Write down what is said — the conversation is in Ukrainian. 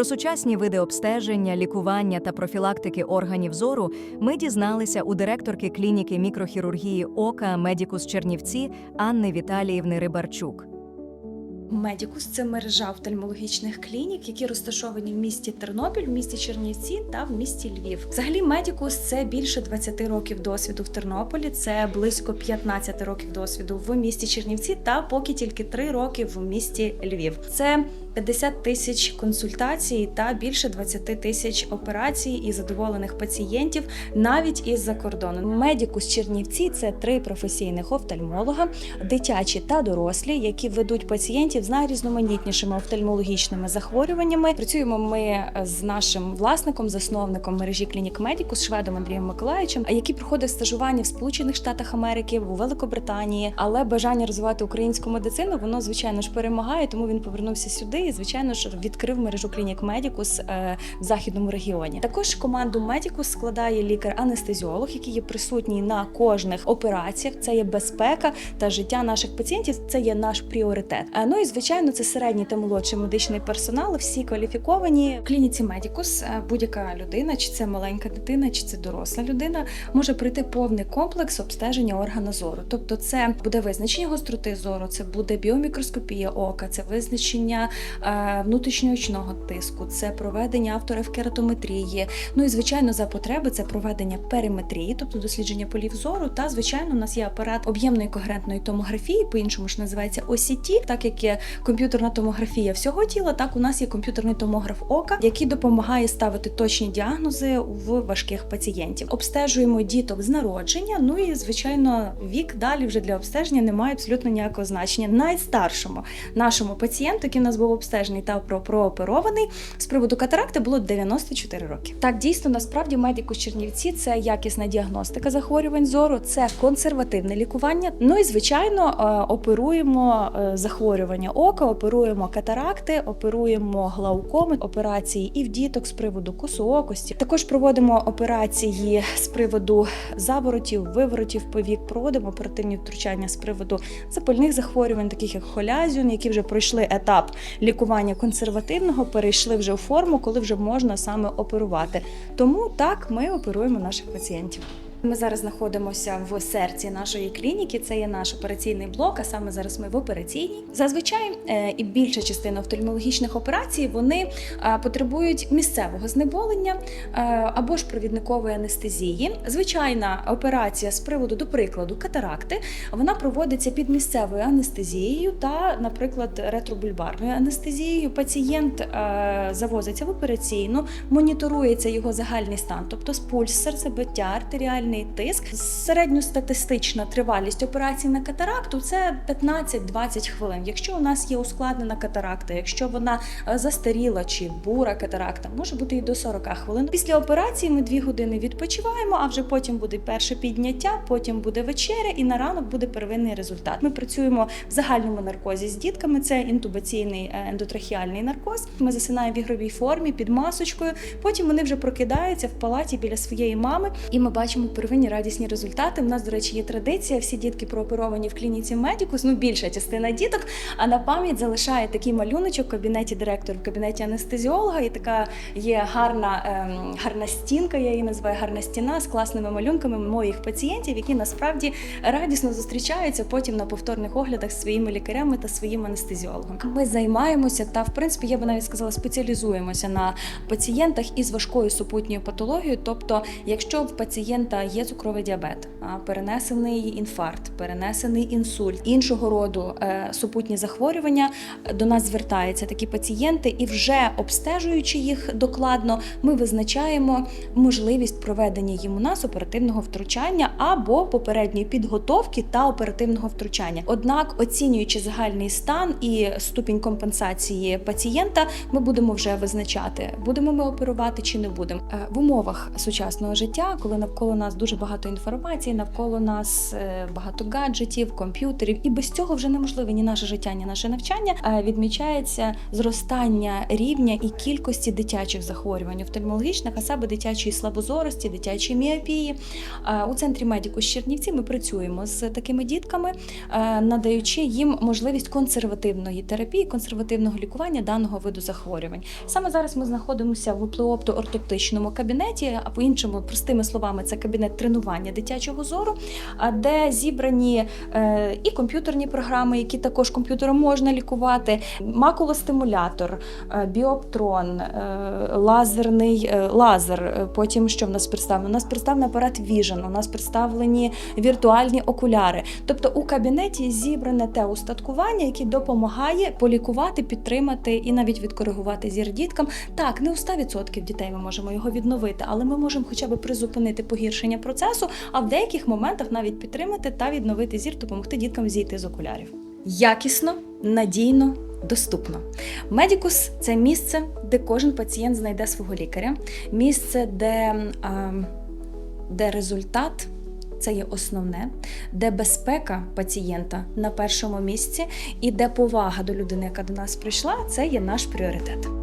Про сучасні види обстеження, лікування та профілактики органів зору ми дізналися у директорки клініки мікрохірургії ока Медікус Чернівці Анни Віталіївни Рибарчук. Медікус це мережа офтальмологічних клінік, які розташовані в місті Тернопіль, в місті Чернівці та в місті Львів. Взагалі, Медікус це більше 20 років досвіду в Тернополі, це близько 15 років досвіду в місті Чернівці та поки тільки 3 роки в місті Львів. Це 50 тисяч консультацій та більше 20 тисяч операцій і задоволених пацієнтів навіть із-за кордону. Медікус Чернівці це три професійних офтальмолога, дитячі та дорослі, які ведуть пацієнтів з найрізноманітнішими офтальмологічними захворюваннями. Працюємо ми з нашим власником, засновником мережі клінік Медікус Шведом Андрієм Миколаївичем, який проходив стажування в Сполучених Штатах Америки, у Великобританії, але бажання розвивати українську медицину воно звичайно ж перемагає, тому він повернувся сюди і звичайно ж відкрив мережу клінік Медікус е, в західному регіоні. Також команду Медікус складає лікар-анестезіолог, який є присутній на кожних операціях. Це є безпека та життя наших пацієнтів. Це є наш пріоритет. Е, Ну і звичайно, це середній та молодший медичний персонал. Всі кваліфіковані в клініці Медікус. е, Будь-яка людина, чи це маленька дитина, чи це доросла людина, може пройти повний комплекс обстеження органа зору. Тобто, це буде визначення гостроти зору, це буде біомікроскопія ока, це визначення внутрішньоочного тиску, це проведення авторевкератометрії. Ну і звичайно, за потреби це проведення периметрії, тобто дослідження полів зору. Та звичайно, у нас є апарат об'ємної когерентної томографії, по-іншому ж називається OCT, так як є комп'ютерна томографія всього тіла, так у нас є комп'ютерний томограф ока, який допомагає ставити точні діагнози в важких пацієнтів. Обстежуємо діток з народження. Ну і звичайно, вік далі вже для обстеження не має абсолютно ніякого значення. Найстаршому нашому пацієнту, який у нас був обстежений та про- прооперований з приводу катаракти, було 94 роки. Так дійсно насправді медику Чернівці це якісна діагностика захворювань зору, це консервативне лікування. Ну і звичайно, е, оперуємо е, захворювання ока, оперуємо катаракти, оперуємо глаукоми, операції і в діток з приводу косоокості. Також проводимо операції з приводу заворотів, виворотів повік, проводимо оперативні втручання з приводу запальних захворювань, таких як холязіон, які вже пройшли етап лікування консервативного, перейшли вже в форму, коли вже можна саме оперувати. Тому так ми оперуємо наших пацієнтів. Ми зараз знаходимося в серці нашої клініки. Це є наш операційний блок. А саме зараз ми в операційній. Зазвичай е, і більша частина офтальмологічних операцій вони е, потребують місцевого знеболення е, або ж провідникової анестезії. Звичайна операція з приводу, до прикладу, катаракти, вона проводиться під місцевою анестезією та, наприклад, ретробульбарною анестезією. Пацієнт завозиться в операційну, моніторується його загальний стан, тобто пульс, серцебиття, артеріальний тиск. Середньостатистична тривалість операцій на катаракту це 15-20 хвилин. Якщо у нас є ускладнена катаракта, якщо вона е, застаріла чи бура катаракта, може бути і до 40 хвилин. Після операції ми 2 години відпочиваємо, а вже потім буде перше підняття, потім буде вечеря, і на ранок буде первинний результат. Ми працюємо в загальному наркозі з дітками. Це інтубаційний е, ендотрахеальний наркоз. Ми засинаємо в ігровій формі під масочкою. Потім вони вже прокидаються в палаті біля своєї мами, і ми бачимо первинні радісні результати. У нас, до речі, є традиція. Всі дітки прооперовані в клініці Медікус. Ну більша частина діток. А на пам'ять залишає такий малюночок в кабінеті директора, в кабінеті анестезіолога. І така є гарна, ем, гарна стінка. Я її називаю гарна стіна з класними малюнками моїх пацієнтів, які насправді радісно зустрічаються потім на повторних оглядах з своїми лікарями та своїм анестезіологом. Ми займаємося та, в принципі, я би навіть сказала, спеціалізуємося на пацієнтах із важкою супутньою патологією. Тобто, якщо в пацієнта є цукровий діабет, перенесений інфаркт, перенесений інсульт, іншого роду е, супутні захворювання, до нас звертаються такі пацієнти, і вже обстежуючи їх докладно, ми визначаємо можливість проведення їм у нас оперативного втручання або попередньої підготовки та оперативного втручання. Однак, оцінюючи загальний стан і ступінь компенсації пацієнта, ми будемо вже визначати, будемо ми оперувати чи не будемо. Е, В умовах сучасного життя, коли навколо нас дуже багато інформації навколо нас, е, багато гаджетів, комп'ютерів, і без цього вже неможливе ні наше життя, ні наше навчання. Відмічається зростання рівня і кількості дитячих захворювань офтальмологічних, а саме дитячої слабозорості, дитячої міопії. У центрі медику з Чернівці ми працюємо з такими дітками, е, надаючи їм можливість консервативної терапії, консервативного лікування даного виду захворювань. Саме зараз ми знаходимося в оптоортоптичному кабінеті, а по-іншому, простими словами, це кабінет тренування дитячого зору, де зібрані е, і комп'ютерні програми, які також комп'ютером можна лікувати, макулостимулятор, е, біоптрон, е, лазерний лазер. Потім що в нас представлено? У нас представлений апарат Vision, у нас представлені віртуальні окуляри. Тобто у кабінеті зібране те устаткування, яке допомагає полікувати, підтримати і навіть відкоригувати зір діткам. Так, не у 100% дітей ми можемо його відновити, але ми можемо хоча б призупинити погіршення процесу, а в деяких моментах навіть підтримати та відновити зір, допомогти діткам зійти з окулярів. Якісно, надійно. Доступно. Медікус це місце, де кожен пацієнт знайде свого лікаря, місце, де, а, де результат це є основне, де безпека пацієнта на першому місці, і де повага до людини, яка до нас прийшла, це є наш пріоритет.